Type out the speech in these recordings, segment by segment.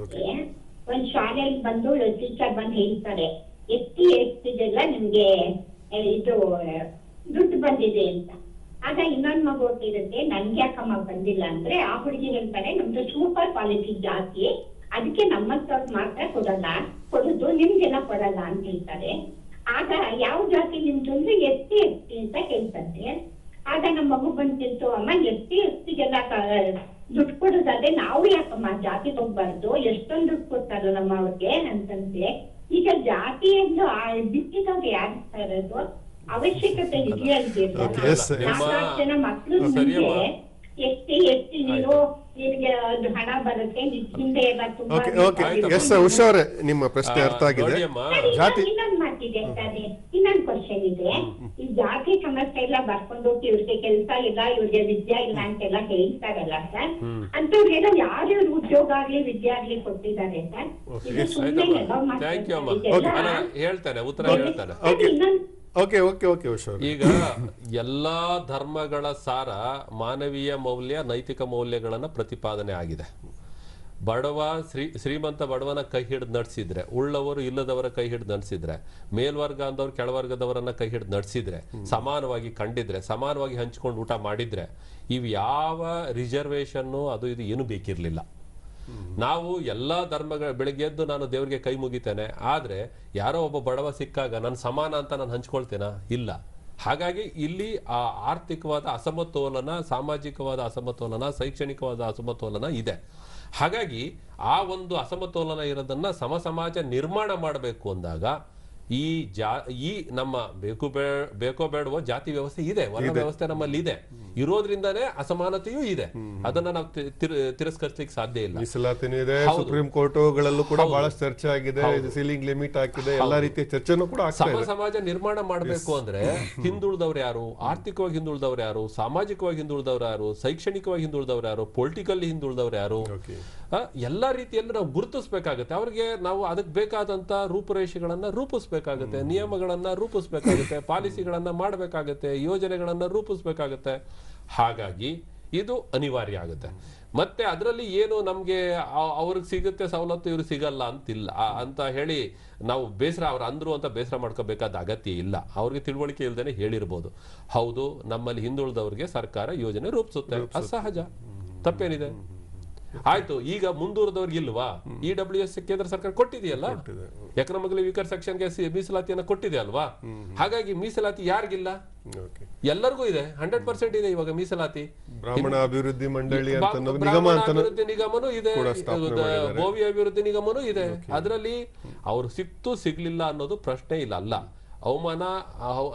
ಒಂದ್ ಶಾಲೆಯಲ್ಲಿ ಬಂದು ಟೀಚರ್ ಬಂದು ಹೇಳ್ತಾರೆ, ಎತ್ತಿ ಎತ್ತಿದೆಲ್ಲ ನಿಮ್ಗೆ ಇದು, ದುಡ್ಡು ಬಂದಿದೆ ಅಂತ. ಆಗ ಇನ್ನೊಂದ್ ಮಗು ಇರುತ್ತೆ ನನ್ಗೆ ಯಾಕಮ್ಮ ಬಂದಿಲ್ಲ ಅಂದ್ರೆ ಆ ಹುಡುಗಿ ಹೇಳ್ತಾರೆ, ನಮ್ದು ಸೂಪರ್ ಕ್ವಾಲಿಟಿ ಜಾಸ್ತಿ ಅದಕ್ಕೆ ನಮ್ಮಂತವ್ರು ಮಾತ್ರ ಕೊಡಲ್ಲ, ಕೊಡುದು ನಿಮ್ಗೆಲ್ಲ ಕೊಡಲ್ಲ ಅಂತ ಹೇಳ್ತಾರೆ. ಆಗ ಯಾವ ಜಾತಿ ನಿಮ್ದು ಅಂದ್ರೆ ಎತ್ತಿ ಎತ್ತಿ ಅಂತ ಹೇಳ್ತಾರೆ ಆಗ ನಮ್ಮ ಮಗು ಬಂದಿತ್ತು ಅಮ್ಮ, ಎತ್ತಿ ಎತ್ತಿಗೆಲ್ಲ ದುಡ್ಡು ಕೊಡೋದಾದ್ರೆ ನಾವು ಯಾಕಮ್ಮ ಜಾತಿ ತಗೋಬಾರ್ದು? ಎಷ್ಟೊಂದು ದುಡ್ಡು ಕೊಡ್ತಾರಲ್ಲ ನಮ್ಮ ಅವ್ರಿಗೆ ಅಂತಂದ್ರೆ ಈಗ ಜಾತಿಯನ್ನು ಬಿಟ್ಟಿದಾಗ ಯಾರು ಇರೋದು? ಅವಶ್ಯಕತೆ ಇದೆಯಲ್ಲ ಮಕ್ಕಳು. ನಾಲ್ಕು ಜನ ಮಕ್ಳು ನಿಮ್ಮ- ಪ್ರಶ್ನೆ ಅರ್ಥ ಆಗಿದೆ. ಜಾತಿ- ಕ್ವಶನ್ ಇದೆ. ಈ ಜಾತಿ ಸಮಸ್ಯೆ ಎಲ್ಲ ಬರ್ಕೊಂಡು ಹೋಗಿ ಇವ್ರಿಗೆ ಕೆಲಸ ಇಲ್ಲ ಇವ್ರಿಗೆ ವಿದ್ಯೆ ಇಲ್ಲ ಅಂತೆಲ್ಲ ಹೇಳ್ತಾರಲ್ಲ ಸರ್. ಅಂತವ್ರಿಗೆಲ್ಲ ಯಾರ್ಯಾರು ಉದ್ಯೋಗ ಆಗ್ಲಿ ವಿದ್ಯೆ ಆಗ್ಲಿ ಕೊಟ್ಟಿದ್ದಾರೆ ಸರ್? ಓಕೆ ಓಕೆ ಓಕೆ ಈಗ ಎಲ್ಲಾ ಧರ್ಮಗಳ ಸಾರ ಮಾನವೀಯ ಮೌಲ್ಯ ನೈತಿಕ ಮೌಲ್ಯಗಳನ್ನ ಪ್ರತಿಪಾದನೆ ಆಗಿದೆ. ಬಡವ, ಶ್ರೀ, ಶ್ರೀಮಂತ ಬಡವನ ಕೈ ಹಿಡಿದು ನಡೆಸಿದ್ರೆ, ಉಳ್ಳವರು ಇಲ್ಲದವರ ಕೈ ಹಿಡಿದು ನಡೆಸಿದ್ರೆ ಮೇಲ್ವರ್ಗ ಅಂದವ್ರು ಕೆಳವರ್ಗದವರನ್ನ ಕೈ ಹಿಡಿದು ನಡೆಸಿದ್ರೆ, ಸಮಾನವಾಗಿ ಕಂಡಿದ್ರೆ, ಸಮಾನವಾಗಿ ಹಂಚ್ಕೊಂಡು ಊಟ ಮಾಡಿದ್ರೆ, ಇವು ಯಾವ ರಿಸರ್ವೇಶನ್ನು ಅದು ಇದು ಏನು ಬೇಕಿರ್ಲಿಲ್ಲ. ನಾವು ಎಲ್ಲಾ ಧರ್ಮಗಳ, ಬೆಳಿಗ್ಗೆ ಎದ್ದು ನಾನು ದೇವರಿಗೆ ಕೈ ಮುಗಿತೇನೆ, ಆದ್ರೆ ಯಾರೋ ಒಬ್ಬ ಬಡವ ಸಿಕ್ಕಾಗ ನಾನು ಸಮಾನ ಅಂತ ನಾನು ಹಂಚ್ಕೊಳ್ತೇನಾ? ಇಲ್ಲ. ಹಾಗಾಗಿ ಇಲ್ಲಿ ಆ ಆರ್ಥಿಕವಾದ ಅಸಮತೋಲನ, ಸಾಮಾಜಿಕವಾದ ಅಸಮತೋಲನ, ಶೈಕ್ಷಣಿಕವಾದ ಅಸಮತೋಲನ ಇದೆ. ಹಾಗಾಗಿ ಆ ಒಂದು ಅಸಮತೋಲನ ಇರೋದನ್ನ ಸಮಸಮಾಜ ನಿರ್ಮಾಣ ಮಾಡಬೇಕು ಅಂದಾಗ ಈ ಜಾ ಈ ನಮ್ಮ ಬೇಕು ಬೇಡ ಬೇಕೋ ಬೇಡವೋ ಜಾತಿ ವ್ಯವಸ್ಥೆ ಇದೆ ವರ್ಣ ವ್ಯವಸ್ಥೆ ನಮ್ಮಲ್ಲಿ ಇದೆ. ಇರೋದ್ರಿಂದಾನೇ ಅಸಮಾನತೆಯೂ ಇದೆ. ಅದನ್ನ ನಾವು ತಿರಸ್ಕರಿಸಲಿಕ್ಕೆ ತಿರ್- ತಿರಸ್ಕರಿಸ್ಲಿಕ್ಕೆ ಸಾಧ್ಯ ಇಲ್ಲ. ಮೀಸಲಾತಿನೂ ಇದೆ. ಸುಪ್ರೀಂ ಕೋರ್ಟ್ಗಳಲ್ಲೂ ಕೂಡ ಬಹಳಷ್ಟು ಚರ್ಚೆ ಆಗಿದೆ. ಸೀಲಿಂಗ್ ಲಿಮಿಟ್ ಹಾಕಿದೆ. ಎಲ್ಲಾ ರೀತಿಯ ಚರ್ಚೆನೂ ಕೂಡ ಸಮ ಸಮಾಜ ನಿರ್ಮಾಣ ಮಾಡಬೇಕು ಅಂದ್ರೆ ಹಿಂದುಳಿದವ್ರು ಯಾರು ಆರ್ಥಿಕವಾಗಿ ಹಿಂದುಳಿದವ್ರು ಯಾರು ಸಾಮಾಜಿಕವಾಗಿ ಹಿಂದುಳಿದವ್ರು ಯಾರು ಶೈಕ್ಷಣಿಕವಾಗಿ ಹಿಂದುಳಿದವ್ರು ಯಾರು ಪೊಲಿಟಿಕಲ್ ಹಿಂದುಳಿದವ್ರು ಯಾರು? ಎಲ್ಲಾ ರೀತಿಯಲ್ಲಿ ನಾವು ಗುರುತಿಸಬೇಕಾಗುತ್ತೆ. ಅವ್ರಿಗೆ ನಾವು ಅದಕ್ಕೆ ಬೇಕಾದಂತ ರೂಪುರೇಷೆಗಳನ್ನ ರೂಪಿಸ್ಬೇಕಾಗುತ್ತೆ ನಿಯಮಗಳನ್ನ ರೂಪಿಸ್ಬೇಕಾಗುತ್ತೆ ಪಾಲಿಸಿಗಳನ್ನ ಮಾಡಬೇಕಾಗುತ್ತೆ ಯೋಜನೆಗಳನ್ನ ರೂಪಿಸ್ಬೇಕಾಗುತ್ತೆ. ಹಾಗಾಗಿ ಇದು ಅನಿವಾರ್ಯ ಆಗುತ್ತೆ. ಮತ್ತೆ ಅದರಲ್ಲಿ ಏನು ನಮ್ಗೆ ಅವ್ರಿಗೆ ಸಿಗುತ್ತೆ ಸವಲತ್ತು ಇವ್ರಿಗೆ ಸಿಗಲ್ಲ ಅಂತಿಲ್ಲ. ಅಂತ ಹೇಳಿ ನಾವು ಬೇಸರ ಅವ್ರು ಅಂದ್ರು ಅಂತ ಬೇಸರ ಮಾಡ್ಕೋಬೇಕಾದ ಅಗತ್ಯ ಇಲ್ಲ. ಅವ್ರಿಗೆ ತಿಳುವಳಿಕೆ ಇಲ್ದೇನೆ ಹೇಳಿರ್ಬೋದು. ಹೌದು ನಮ್ಮಲ್ಲಿ ಹಿಂದುಳಿದವ್ರಿಗೆ ಸರ್ಕಾರ ಯೋಜನೆ ರೂಪಿಸುತ್ತೆ. ಅಸಹಜ. ಸಹಜ ತಪ್ಪೇನಿದೆ ಆಯ್ತು ಈಗ ಮುಂದೂರದವ್ರಿಗೆ ಇಲ್ವಾ? ಇ ಡಬ್ಲ್ಯೂ ಎಸ್ ಕೇಂದ್ರ ಸರ್ಕಾರ ಕೊಟ್ಟಿದೆಯಲ್ಲ? ಎಕನಾಮಿಕಲಿ ವೀಕರ್ ಸೆಕ್ಷನ್ಗೆ ಮೀಸಲಾತಿಯನ್ನ ಕೊಟ್ಟಿದೆ ಅಲ್ವಾ? ಹಾಗಾಗಿ ಮೀಸಲಾತಿ ಯಾರಿಗಿಲ್ಲ? ಎಲ್ಲರಿಗೂ ಇದೆ ಹಂಡ್ರೆಡ್ ಪರ್ಸೆಂಟ್ ಇದೆ ಇವಾಗ ಮೀಸಲಾತಿ. ಬ್ರಾಹ್ಮಣ ಅಭಿವೃದ್ಧಿ ಮಂಡಳಿ ಅಭಿವೃದ್ಧಿ ನಿಗಮನೂ ಇದೆ. ಗೋವಿ ಅಭಿವೃದ್ಧಿ ನಿಗಮನೂ ಇದೆ. ಅದರಲ್ಲಿ ಅವ್ರು ಸಿಕ್ತು ಸಿಗ್ಲಿಲ್ಲ ಅನ್ನೋದು ಪ್ರಶ್ನೆ ಇಲ್ಲ ಅಲ್ಲ. ಅವಮಾನ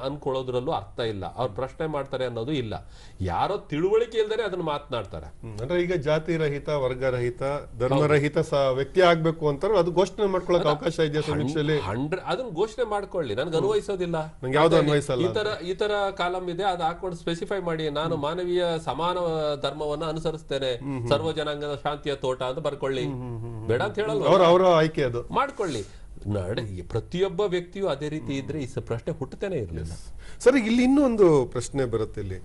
ಅನ್ಕೊಳ್ಳೋದ್ರಲ್ಲೂ ಅರ್ಥ ಇಲ್ಲ. ಅವ್ರು ಪ್ರಶ್ನೆ ಮಾಡ್ತಾರೆ ಅನ್ನೋದು ಇಲ್ಲ. ಯಾರೋ ತಿಳುವಳಿಕೆ ಇಲ್ದರೆ ಅದನ್ನ ಮಾತನಾಡ್ತಾರೆ. ಅಂದ್ರೆ ಈಗ ಜಾತಿ ರಹಿತ ವರ್ಗ ರಹಿತ ಧರ್ಮ ರಹಿತ ವ್ಯಕ್ತಿ ಆಗ್ಬೇಕು ಅಂತಾರೆ ಅದು ಘೋಷಣೆ ಮಾಡ್ಕೊಳಕ್ ಅವಕಾಶ ಇದೆಯಾ ಸಮೀಕ್ಷೆಯಲ್ಲಿ? ಹಂಡ್ರೆ ಅದನ್ನ ಘೋಷಣೆ ಮಾಡ್ಕೊಳ್ಳಿ. ನನ್ಗೆ ಅನ್ವಯಿಸೋದಿಲ್ಲ. ನಂಗೆ ಯಾವ್ದು ಅನ್ವಯಿಸಲ್ಲ ಈ ತರ ಈ ತರ ಕಾಲಂ ಇದೆ ಅದು ಹಾಕೊಂಡು ಸ್ಪೆಸಿಫೈ ಮಾಡಿ. ನಾನು ಮಾನವೀಯ ಸಮಾನ ಧರ್ಮವನ್ನ ಅನುಸರಿಸ್ತೇನೆ. ಸರ್ವ ಜನಾಂಗದ ಶಾಂತಿಯ ತೋಟ ಅಂತ ಬರ್ಕೊಳ್ಳಿ. ಬೇಡ ಅಂತ ಹೇಳಲ್ಲ ಅವ್ರ ಅವರ ಆಯ್ಕೆ ಅದು. ಮಾಡ್ಕೊಳ್ಳಿ. ಪ್ರತಿಯೊಬ್ಬ ವ್ಯಕ್ತಿಯು ಅದೇ ರೀತಿ ಇದ್ರೆ ಈ ಪ್ರಶ್ನೆ ಹುಟ್ಟತೇನೆ ಇರಲಿಲ್ಲ. ಸರ್, ಇಲ್ಲಿ ಇನ್ನೂ ಒಂದು ಪ್ರಶ್ನೆ ಬರುತ್ತೆ ಇಲ್ಲಿ.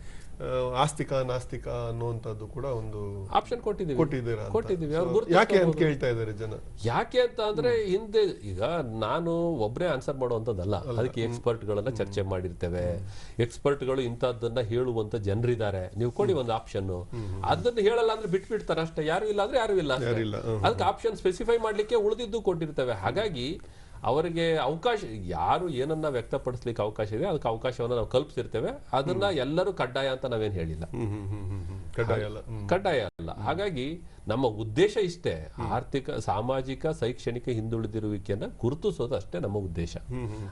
ಆಸ್ತಿಕ ನಾಸ್ತಿಕ ಅನ್ನುವಂಥದ್ದು ಕೂಡ ಒಂದು ಆಪ್ಷನ್ ಕೊಟ್ಟಿದ್ದೀವಿ. ಕೊಟ್ಟಿದ್ದೀರಾ ಕೊಟ್ಟಿದ್ದೀವಿ. ಅವ್ರು ಯಾಕೆ ಅಂತ ಕೇಳ್ತಾ ಇದ್ದಾರೆ ಜನ? ಯಾಕೆ ಅಂತ ಅಂದ್ರೆ ಹಿಂದೆ ಈಗ ನಾನು ಒಬ್ಬರೇ ಆನ್ಸರ್ ಮಾಡುವಂಥದ್ದಲ್ಲ. ಅದಕ್ಕೆ ಎಕ್ಸ್ಪರ್ಟ್ ಗಳನ್ನ ಚರ್ಚೆ ಮಾಡಿರ್ತೇವೆ. ಎಕ್ಸ್ಪರ್ಟ್ಗಳು ಇಂಥದ್ದನ್ನ ಹೇಳುವಂತ ಜನರಿದ್ದಾರೆ. ನೀವು ಕೊಡಿ ಒಂದು ಆಪ್ಷನ್ ಅದನ್ನ ಹೇಳಲ್ಲ ಅಂದ್ರೆ ಬಿಟ್ಬಿಡ್ತಾರೆ ಅಷ್ಟೇ. ಯಾರು ಇಲ್ಲ ಅಂದ್ರೆ ಯಾರು ಇಲ್ಲ. ಅದಕ್ಕೆ ಆಪ್ಷನ್ ಸ್ಪೆಸಿಫೈ ಮಾಡ್ಲಿಕ್ಕೆ ಉಳಿದಿದ್ದು ಕೊಟ್ಟಿರ್ತೇವೆ. ಹಾಗಾಗಿ ಅವರಿಗೆ ಅವಕಾಶ ಯಾರು ಏನನ್ನ ವ್ಯಕ್ತಪಡಿಸ್ಲಿಕ್ಕೆ ಅವಕಾಶ ಇದೆ ಅದಕ್ಕೆ ಅವಕಾಶವನ್ನ ನಾವು ಕಲ್ಪಿಸಿರ್ತೇವೆ. ಅದನ್ನ ಎಲ್ಲರೂ ಕಡ್ಡಾಯ ಅಂತ ನಾವೇನು ಹೇಳಿಲ್ಲ. ಕಡ್ಡಾಯ ಅಲ್ಲ. ಕಡ್ಡಾಯ ಅಲ್ಲ. ಹಾಗಾಗಿ ನಮ್ಮ ಉದ್ದೇಶ ಇಷ್ಟೇ ಆರ್ಥಿಕ ಸಾಮಾಜಿಕ ಶೈಕ್ಷಣಿಕ ಹಿಂದುಳಿದಿರುವಿಕೆಯನ್ನ ಗುರುತಿಸೋದು ಅಷ್ಟೇ ನಮ್ಮ ಉದ್ದೇಶ.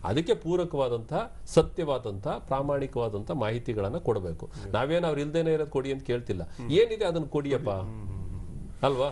ಅದಕ್ಕೆ ಪೂರಕವಾದಂತಹ ಸತ್ಯವಾದಂತಹ ಪ್ರಾಮಾಣಿಕವಾದಂತಹ ಮಾಹಿತಿಗಳನ್ನ ಕೊಡಬೇಕು. ನಾವೇನು ಅವ್ರು ಇಲ್ದೇನೆ ಇರೋದು ಕೊಡಿ ಅಂತ ಕೇಳ್ತಿಲ್ಲ. ಏನಿದೆ ಅದನ್ನ ಕೊಡಿಯಪ್ಪ? ಅಲ್ವಾ?